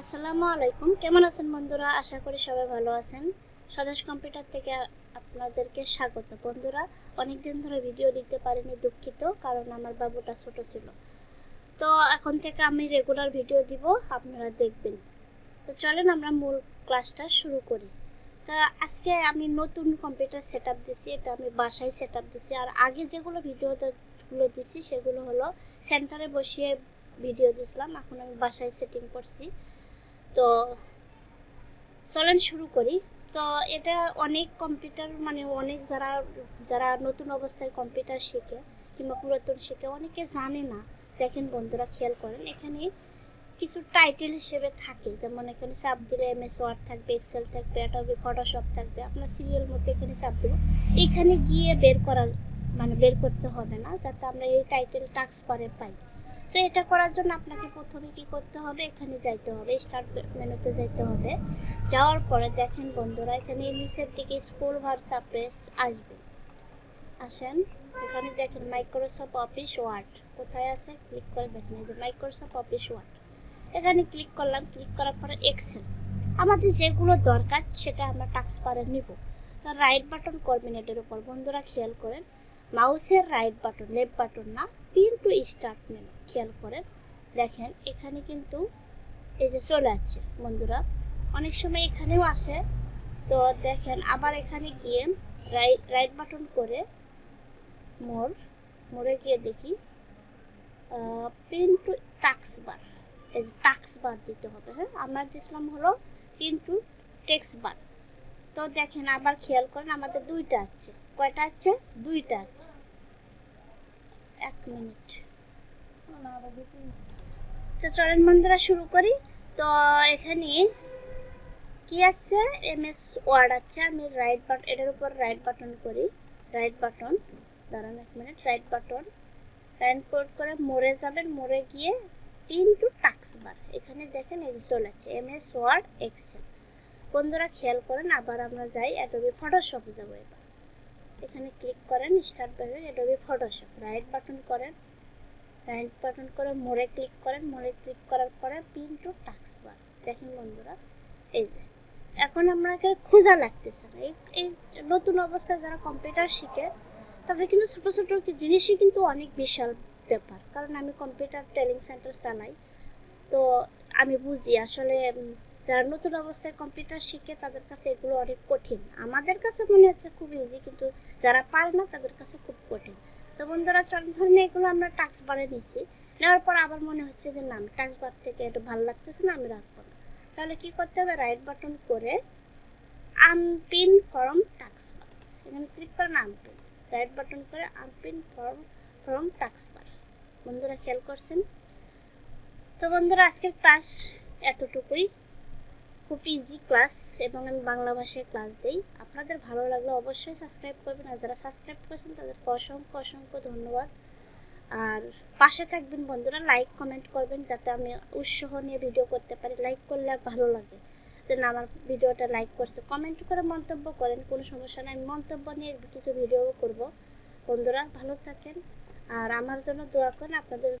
আসসালামু আলাইকুম। কেমন আছেন বন্ধুরা? আশা করি সবাই ভালো আছেন। স্বদেশ কম্পিউটার থেকে আপনাদেরকে স্বাগত বন্ধুরা। অনেক দিন ধরে ভিডিও দিতে পারিনি, দুঃখিত, কারণ আমার বাবুটা ছোট ছিল। তো এখন থেকে আমি রেগুলার ভিডিও দিব, আপনারা দেখবেন। তো চলেন আমরা মূল ক্লাসটা শুরু করি। তা আজকে আমি নতুন কম্পিউটার সেট আপ দিছি, এটা আমি বাসায় সেট আপ দিছি। আর আগে যেগুলো ভিডিওগুলো দিছি, সেগুলো হলো সেন্টারে বসিয়ে ভিডিও দিছিলাম। এখন আমি বাসায় সেটিং করছি। তো চলেন শুরু করি। তো এটা অনেক কম্পিউটার মানে অনেক যারা যারা নতুন অবস্থায় কম্পিউটার শেখে কিংবা পুরাতন শেখে, অনেকে জানে না। দেখেন বন্ধুরা, খেয়াল করেন, এখানে কিছু টাইটেল হিসেবে থাকে। যেমন এখানে চাপ দিলে এম এস ওয়ার্ড থাকবে এক্সেল থাকবে অ্যাডোবি ফটোশপ থাকবে। আপনার সিরিয়াল মধ্যে এখানে চাপ দেবো। এখানে গিয়ে বের করা মানে বের করতে হবে না, যাতে আমরা এই টাইটেল টাস্ক পরে পাই। তো এটা করার জন্য আপনাকে প্রথমে কি করতে হবে? এখানে যাইতে হবে স্টার্ট মেনুতে যাইতে হবে। যাওয়ার পরে দেখেন বন্ধুরা, এখানে নিচের দিকে স্কুল হোয়াটসঅ্যাপে আসবে। আসেন, এখানে দেখেন মাইক্রোসফট অফিস ওয়ার্ড কোথায় আছে? ক্লিক করে দেখেন, এই যে মাইক্রোসফট অফিস ওয়ার্ড এখানে ক্লিক করলাম ক্লিক করার পরে এক্সেল আমাদের যেগুলো দরকার, সেটা আমরা টাক্স পারে নিব। তো রাইট বাটন করবেন এটার উপর, বন্ধুরা খেয়াল করেন মাউসের রাইট বাটন লেফট বাটন না টু স্টার্ট মেনু খেয়াল করেন। দেখেন, এখানে কিন্তু এই যে চলে আসছে, বন্ধুরা। অনেক সময় এখানেও আসে। তো দেখেন, আবার এখানে গিয়ে রাইট রাইট বাটন করে মোর মোড়ে গিয়ে দেখি পিন টু টাক্স বার। এই টাক্স বার দিতে হবে হ্যাঁ? আমরা দিয়েছিলাম হলো পিন টু টেক্স বার। তো দেখেন, আবার খেয়াল করেন, আমাদের দুইটা আছে কয়টা আছে দুইটা আছে এক মিনিট। তো চলেন বন্ধুরা, শুরু করি। তো এখানে কি আছে? এম এস ওয়ার্ড আছে। আমি রাইট বাটন এটার উপর রাইট বাটন করি। রাইট বাটন দাঁড়ান এক minute right button right port করে মোড়ে যাবেন, মোড়ে গিয়ে পিন টু টাক্স বার এখানে দেখেন এই যে চলে যাচ্ছে এম এস ওয়ার্ড এক্সেল বন্ধুরা, খেয়াল করেন, আবার আমরা যাই অ্যাডোবি ফটোশপে যাব এবার। এখানে ক্লিক করেন start button Adobe Photoshop right button করেন রাইট বাটন করে মোড়ে ক্লিক করেন, মোড়ে ক্লিক করার পরে পিন টু টাক্স বার দেখেন বন্ধুরা, এই যে। এখন আপনাকে খোঁজা লাগতেছে না। এই এই নতুন অবস্থায় যারা কম্পিউটার শিখে, তাদের কিন্তু ছোটো ছোটো জিনিসই কিন্তু অনেক বিশাল ব্যাপার। কারণ আমি কম্পিউটার ট্রেনিং সেন্টার চালাই, তো আমি বুঝি আসলে যারা নতুন অবস্থায় কম্পিউটার শিখে তাদের কাছে এগুলো অনেক কঠিন। আমাদের কাছে মনে হচ্ছে খুব ইজি কিন্তু যারা পারে না তাদের কাছে খুব কঠিন। তো বন্ধুরা, চল ধরুন এগুলো আমরা টাক্স বারে নিছি। নেওয়ার পর আবার মনে হচ্ছে যে, না টাক্স বার থেকে একটু ভালো লাগতেছে না, আমি রাখব না। তাহলে কি করতে হবে? রাইট বাটন করে আনপিন ফর্ম টাক্স বার এখানে ক্লিক করেন আনপিন রাইট বাটন করে আনপিন ফর্ম ফর্ম টাক্স বার বন্ধুরা, খেয়াল করছেন? তো বন্ধুরা, আজকের ক্লাস এতটুকুই। খুব ইজি ক্লাস এবং আমি বাংলা ভাষায় ক্লাস দিই। আপনাদের ভালো লাগলে অবশ্যই সাবস্ক্রাইব করবেন আর যারা সাবস্ক্রাইব করেছেন তাদেরকে অসংখ্য অসংখ্য ধন্যবাদ। আর পাশে থাকবেন বন্ধুরা লাইক কমেন্ট করবেন যাতে আমি উৎসাহ নিয়ে ভিডিও করতে পারি। লাইক করলে ভালো লাগে। যেন আমার ভিডিওটা লাইক করছে। কমেন্ট করে মন্তব্য করেন, কোনো সমস্যা নেই। আমি মন্তব্য নিয়ে কিছু ভিডিও করব। বন্ধুরা, ভালো থাকেন। আর আমার জন্য দোয়া করেন, আপনাদের